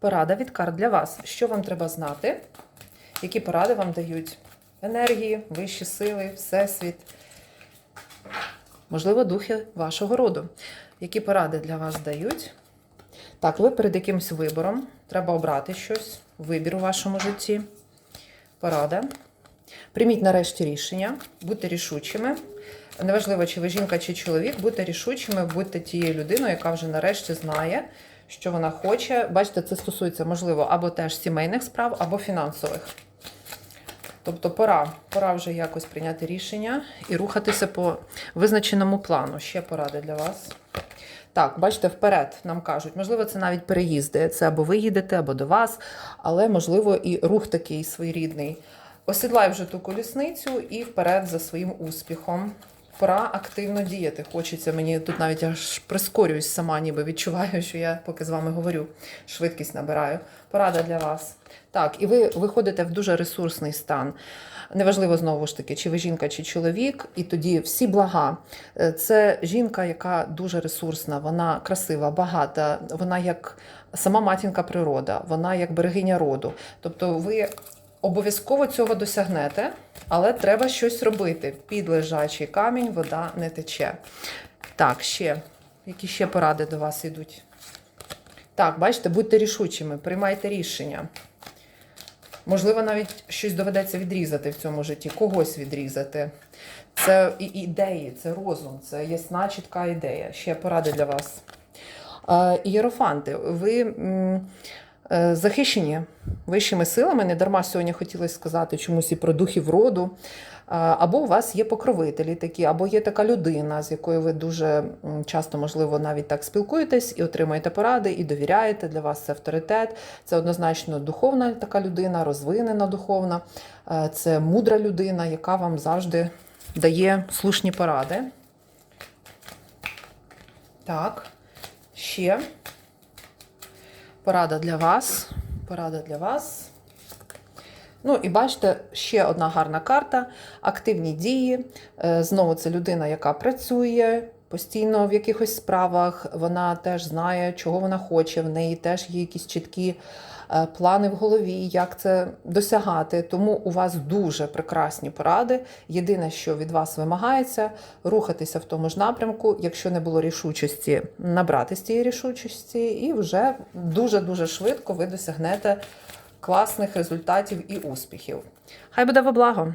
Порада від карт для вас. Що вам треба знати? Які поради вам дають енергії, вищі сили, всесвіт? Можливо, духи вашого роду. Які поради для вас дають? Так, ви перед якимось вибором. Треба обрати щось, вибір у вашому житті. Порада. Прийміть нарешті рішення, будьте рішучими. Неважливо, чи ви жінка, чи чоловік, будьте рішучими, будьте тією людиною, яка вже нарешті знає, що вона хоче. Бачите, це стосується, можливо, або теж сімейних справ, або фінансових. Тобто пора, пора вже якось прийняти рішення і рухатися по визначеному плану. Ще поради для вас. Так, бачите, вперед нам кажуть, можливо, це навіть переїзди. Це або ви їдете, або до вас, але можливо і рух такий своєрідний. Осідлай вже ту колісницю і вперед за своїм успіхом. Пора активно діяти. Хочеться мені тут навіть аж прискорююсь сама, ніби відчуваю, що я поки з вами говорю, швидкість набираю. Порада для вас. Так, і ви виходите в дуже ресурсний стан. Неважливо знову ж таки, чи ви жінка, чи чоловік, і тоді всі блага. Е, Це жінка, яка дуже ресурсна, вона красива, багата, вона як сама матінка природа, вона як берегиня роду. Тобто ви обов'язково цього досягнете, але треба щось робити. Під лежачий камінь вода не тече. Так, ще. Які ще поради до вас йдуть? Так, бачите, будьте рішучими, приймайте рішення. Можливо, навіть щось доведеться відрізати в цьому житті, когось відрізати. Це і ідеї, це розум, це ясна, чітка ідея. Ще поради для вас. Е, Ієрофанти, ви захищені вищими силами. Не дарма сьогодні хотілося сказати чомусь і про духів роду. Е, Або у вас є покровителі такі, або є така людина, з якою ви дуже часто, можливо, навіть так спілкуєтесь і отримуєте поради, і довіряєте. Для вас це авторитет. Це однозначно духовна така людина, розвинена духовна, Е, це мудра людина, яка вам завжди дає слушні поради. Так, ще порада для вас. Порада для вас. Ну і бачите, ще одна гарна карта. Активні дії. Е, Знову це людина, яка працює постійно в якихось справах. Вона теж знає, чого вона хоче. В неї теж є якісь чіткі е, плани в голові, як це досягати. Тому у вас дуже прекрасні поради. Єдине, що від вас вимагається, рухатися в тому ж напрямку. Якщо не було рішучості, набрати з цієї рішучості, і вже дуже-дуже швидко ви досягнете класних результатів і успіхів. Хай буде во благо!